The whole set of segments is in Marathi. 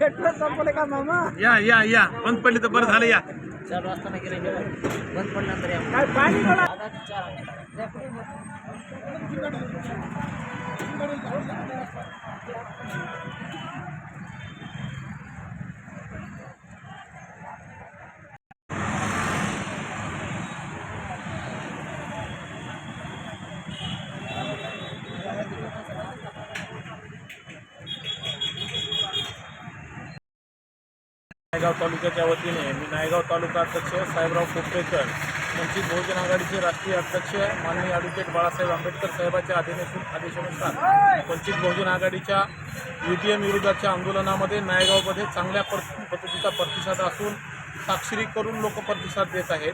पेट्रोल संपले का मामा? या या या. बंद पडली तर बरं झालं या. चालू असताना गेले बंद पडल्यानंतर या. काय पाणी आता चार नायगाव तालुक्याच्या वतीने मी नायगाव तालुका अध्यक्ष साहेबराव कोपरेकर यांची बहुजन आघाडीचे राष्ट्रीय अध्यक्ष माननीय ॲडव्होकेट बाळासाहेब आंबेडकर साहेबाच्या आदेशानुसार आदेशानुसार वंचित बहुजन आघाडीच्या युटीएम विरोधाच्या आंदोलनामध्ये नायगावमध्ये चांगल्या पर पद्धतीचा प्रतिसाद असून साक्षरी करून लोक प्रतिसाद देत आहेत.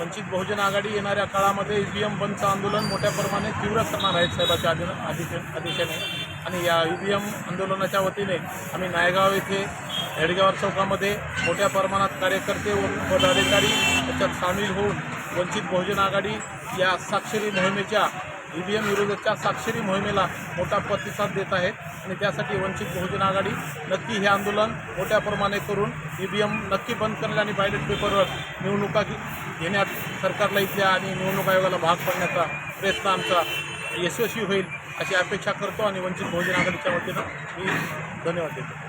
वंचित बहुजन आघाडी येणाऱ्या काळामध्ये ईव्हीएम बंदचं आंदोलन मोठ्या प्रमाणे तीव्र करणार आहेत साहेबाच्या आदेश आदेशाने. आणि या ईव्हीएम आंदोलनाच्या वतीने आम्ही नायगाव येथे हेडगेवार चौकामध्ये मोठ्या प्रमाणात कार्यकर्ते व पदाधिकारी त्याच्यात सामील होऊन वंचित बहुजन आघाडी या साक्षरी मोहिमेच्या ई व्ही एम विरोधाच्या साक्षरी मोहिमेला मोठा प्रतिसाद देत आहेत. आणि त्यासाठी वंचित बहुजन आघाडी नक्की हे आंदोलन मोठ्या प्रमाणे करून ई व्ही एम नक्की बंद करणे आणि बॅलेट पेपरवर निवडणुका घेण्यात सरकारला इथल्या आणि निवडणूक आयोगाला भाग पडण्याचा प्रयत्न आमचा यशस्वी होईल अशी अपेक्षा करतो. आणि वंचित बहुजन आघाडीच्या वतीनं मी धन्यवाद देतो.